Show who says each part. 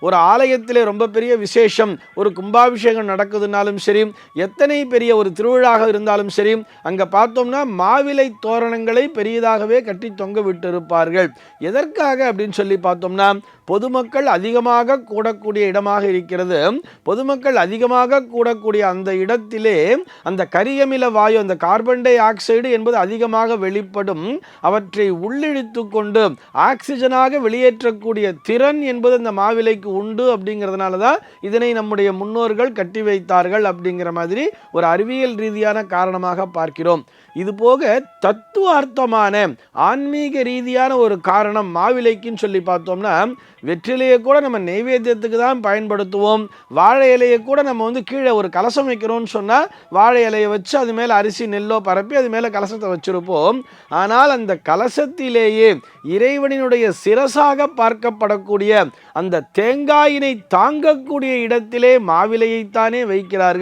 Speaker 1: ஒரு ஆலயத்திலே ரொம்ப பெரிய விசேஷம் ஒரு கும்பாபிஷேகம் நடக்குதுனாலும் சரி எத்தனை பெரிய ஒரு திருவிழாக இருந்தாலும் சரி அங்கே பார்த்தோம்னா மாவிலை தோரணங்களை பெரியதாகவே கட்டி தொங்க விட்டிருப்பார்கள். எதற்காக அப்படின்னு சொல்லி பார்த்தோம்னா பொதுமக்கள் அதிகமாக கூடக்கூடிய இடமாக இருக்கிறது. பொதுமக்கள் அதிகமாக கூடக்கூடிய அந்த இடத்திலே அந்த கரியமில வாயு அந்த கார்பன் டை ஆக்சைடு என்பது அதிகமாக வெளிப்படும். அவற்றை உள்ளிழித்து கொண்டு ஆக்சிஜனாக வெளியேற்றக்கூடிய திறன் என்பது அந்த மாவிலைக்கு உண்டு அப்படிங்கிறதுனால தான் இதனை நம்முடைய முன்னோர்கள் கட்டி வைத்தார்கள் அப்படிங்கிற மாதிரி ஒரு அறிவியல் ரீதியான காரணமாக பார்க்கிறோம். இது போக தத்துவார்த்தமான ஆன்மீக ரீதியான ஒரு காரணம் மாவிலைக்குன்னு சொல்லி பார்த்தோம்னா வெற்றிலையை கூட நம்ம நெய்வேத்தியத்துக்கு தான் பயன்படுத்துவோம். வாழை இலையை கூட நம்ம வந்து கீழே ஒரு கலசம் வைக்கிறோம்னு சொன்னால் வாழை இலையை வச்சு அது மேலே அரிசி நெல்லோ பரப்பி அது மேலே கலசத்தை வச்சுருப்போம். ஆனால் அந்த கலசத்திலேயே இறைவனினுடைய சிரசாக பார்க்கப்படக்கூடிய அந்த தேங்காயினை தாங்கக்கூடிய இடத்திலே மாவிலையைத்தானே வைக்கிறார்கள்.